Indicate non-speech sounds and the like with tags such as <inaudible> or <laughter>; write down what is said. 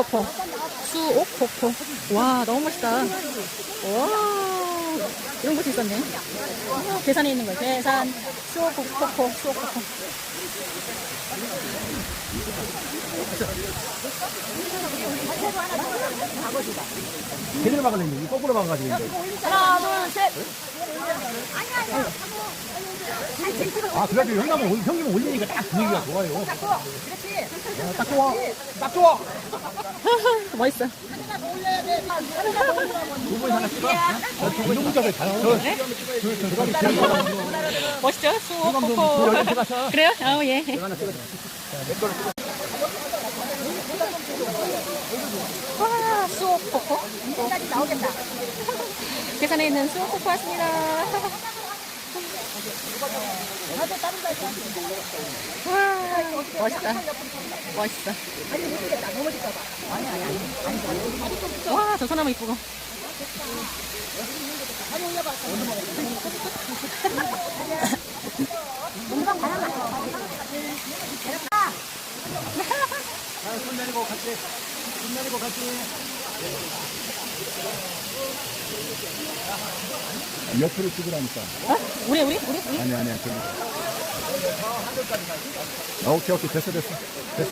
수옥폭포. 수옥 폭포. 와, 너무 멋있다. 와, 이런 곳이 있었네. 어, 계산에 있는 거예요. 계산, 수옥 폭포, 수옥 폭포. 제대로 막으려면 거꾸로 막아가지고. 하나, 둘, 셋. 아, 그래도 형님은, 올- 형님은 올리니까 딱 분위기가 좋아요. 아, 딱 좋아. 딱 좋아. <laughs> 멋있어. 두분 하나 찍어. 이런 문자가 잘 나와요. 멋있죠? 수옥폭포. 그래요? 아, 예. 와, 수옥폭포. 까지 나오겠다. 계산에 있는 수옥폭포 왔습니다. 와, 멋있다. 멋있어. 와, 저 소나무 이쁘고. 손 내리고 같이. 손 내리고 같이. 옆으로 찍으라니까. 어? 우리, 우리. 아니, 아니야. 저기. 아, 오케이, 오케이. 됐어, 됐어. 됐어.